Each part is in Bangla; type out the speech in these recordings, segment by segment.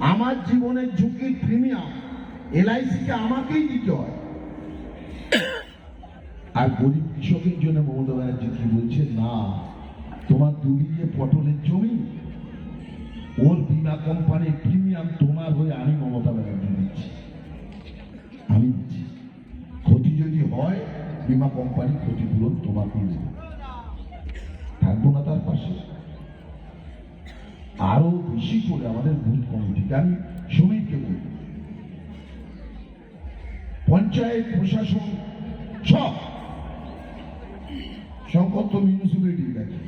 আমার জীবনের ঝুঁকির প্রিমিয়াম। এলআইসিকে আমাকেই দিতে হয়। আর গরিব কৃষকের জন্য মমতা ব্যানার্জি কি বলছে? না, তোমার দুবিঘে পটলের জমি, ওর বিমা কোম্পানির প্রিমিয়াম তোমার হয়ে আমি মমতা ব্যানার্জি দিচ্ছি। আমি দিচ্ছি। ক্ষতি যদি হয়, বিমা কোম্পানি ক্ষতিপূরণ তোমাকেই দেবে। থাকব না তার পাশে। আরও বেশি করে আমাদের বুথ কমিটিকে, আমি শ্রমিককে বলি পঞ্চায়েত, প্রশাসন, সব। সংকট মিউনিসিপ্যালিটির কাছে।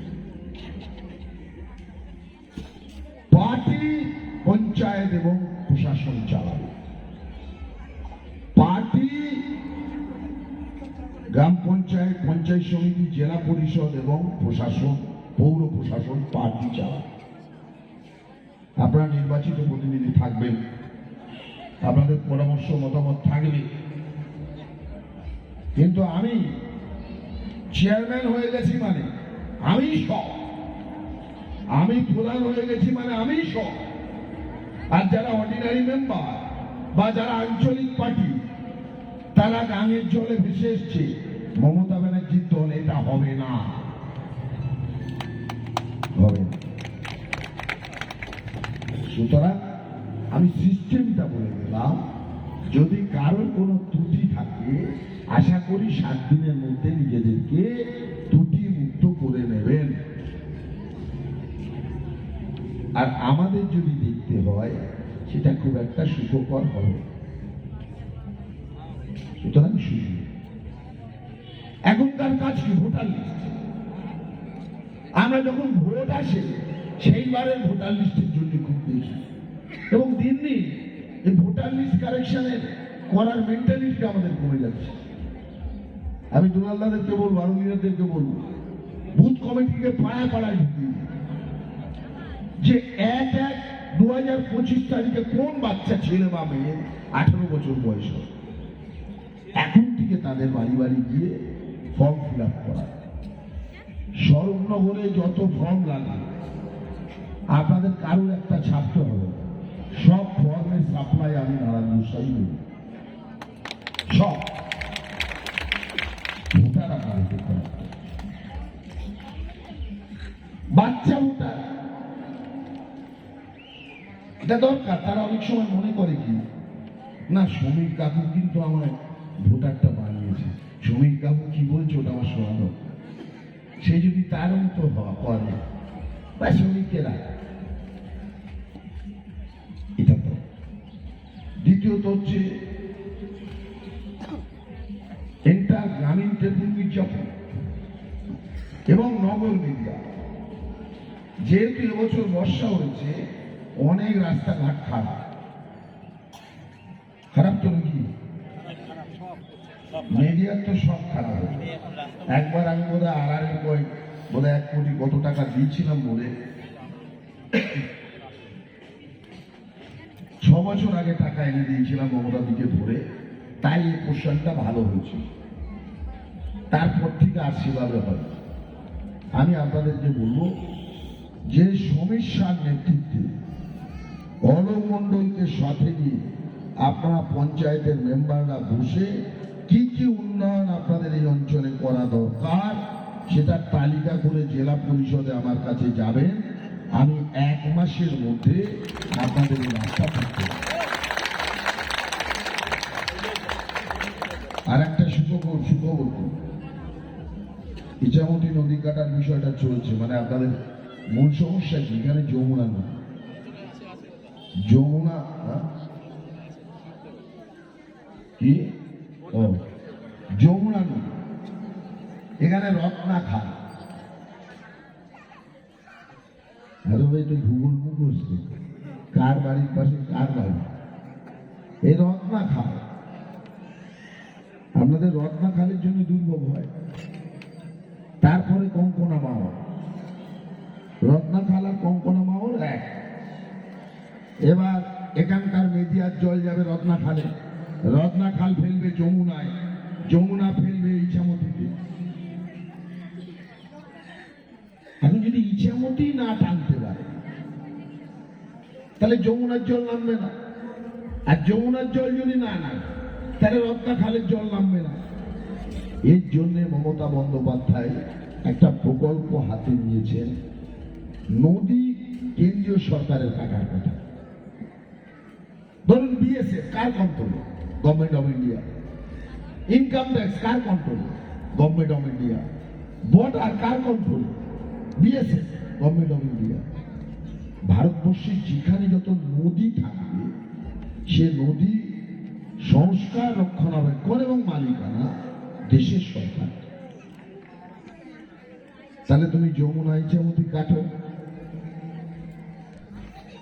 পার্টি, পঞ্চায়েত এবং প্রশাসন চালাবে। পার্টি, গ্রাম পঞ্চায়েত পঞ্চায়েত সমিতি, জেলা পরিষদ এবং প্রশাসন, পৌর প্রশাসন পার্টি চালাবে। আপনারা নির্বাচিত প্রতিনিধি থাকবেন। আপনাদের পরামর্শ, মতামত থাকবে কিন্তু আমি চেয়ারম্যান হয়ে গেছি মানে আমি সব। আমি প্রধান হয়ে গেছি মানে আমি সব। আর যারা অর্ডিনারি মেম্বার বা যারা আঞ্চলিক পার্টি তারা গাঙের জলে ভেসে এসছে। মমতা ব্যানার্জির দল এটা হবে না। হবে না। সুতরাং আমি সিস্টেমটা বলে দিলাম, যদি কারোর কোনো ত্রুটি থাকে, আশা করি সাত দিনের মধ্যে নিজেদেরকে ত্রুটি মুক্ত করে নেবেন। আর আমাদের যদি দেখতে হয়, সেটা খুব একটা সুখকর হবে। সুতরাং শুধু এখনকার কাজ কি? ভোটার লিস্ট আমরা যখন ভোট আসে, সেইবারের ভোটার লিস্টের জন্য খুব বেশি এবং দিন দিন এই ভোটার কারেকশনের করার মেন্টালিটি আমাদের কমে যাচ্ছে। আমি দুলালদাদেরকে বলব আরও লিডারদেরকে বলব, বুথ কমিটিকে পাড়ায় পাড়ায় ঢুকিয়ে যে এক এক দু হাজার পঁচিশ তারিখে কোন বাচ্চা ছেলে বা মেয়ে আঠারো বছর বয়স। এখন থেকে তাদের বাড়ি বাড়ি গিয়ে ফর্ম ফিল আপ করা। স্বরূপনগরে যত ফর্ম লাগে আপনাদের কারোর একটা ছাপতে হবে সব সাপ্লাই আমি নারায়ণ গোসাই নেব সব ভোটার আকারে করতে বাচ্চা ভোটার। এটা দরকার, তারা অনেক সময় মনে করে কি, না, সমীর কাকু কিন্তু আমার ভোটারটা বানিয়েছে। সমীর কাকু কি বলছে ওটা আমার শোনা সে যদি তার মতো করে বা শ্রমিকেরা দ্বিতীয়ত হচ্ছে। এন্টার গ্রামীণ টেলিভিশন বিজ্ঞাপন এবং নগর মিডিয়া। যেহেতু এবছর বর্ষা হয়েছে, অনেক রাস্তাঘাট খারাপ। খারাপ তো নাকি? মিডিয়ার তো সব খারাপ। একবার আমি বোধ হয় আর আরের বই বোধ এক কোটি কত টাকা দিয়েছিলাম বলে। বছর আগে টাকা এনে দিয়েছিলাম মমতা দিকে ধরে, তাই এই পোর্শনটা ভালো হয়েছে। তারপর থেকে আর সেভাবে হয় আমি আপনাদেরকে বলব, যে সমস্যার নেতৃত্বে অলোক মণ্ডলকে সাথে নিয়ে আপনারা পঞ্চায়েতের মেম্বাররা বসে কি কি উন্নয়ন আপনাদের এই অঞ্চলে করা দরকার সেটা তালিকা করে জেলা পরিষদে আমার কাছে যাবেন। আমি এক মাসের মধ্যে আপনাদের রাস্তা করতে আর একটা সুখবর সুখবর কি? ইচ্ছামতি নদী কাটার বিষয়টা চলছে মানে আপনাদের মূল সমস্যা কি? এখানে যমুনা না যমুনা হ্যাঁ? কি? ও, যমুনা নদী। এখানে রত্না খাল ভাই তো ভূগোল মুখস্থ কার বাড়ির পাশে, কার বাড়ি? এই রত্না খাল আপনাদের রত্না খালের জন্য দুর্ভোগ হয়। তারপরে কঙ্কনা মাওয়া রত্না খাল আর কঙ্কনা মাওয়ার এক। এবার এখানকার মেদিয়ার জল যাবে রত্না খালে। রত্না খাল ফেলবে যমুনায়। যমুনা ফেলবে ইছামতিতে এখন যদি ইছামতি না টানতে পারে তাহলে যমুনার জল নামবে না। আর যমুনার জল যদি না নামে, তাহলে রত্না খালের জল নামবে না। এর জন্য মমতা বন্দ্যোপাধ্যায় একটা প্রকল্প হাতে নিয়েছেন। নদী কেন্দ্রীয় সরকারের কাটার কথা। ধরুন BSF car control government of India income tax car control government of India border car control BSF government of India ভারতবর্ষে যেখানে যত নদী থাকবে সে নদী সংস্কার, রক্ষণাবেক্ষণ এবং মালিকানা দেশের সরকার। তাহলে তুমি যমুনা ইচ্ছামতি কাটো।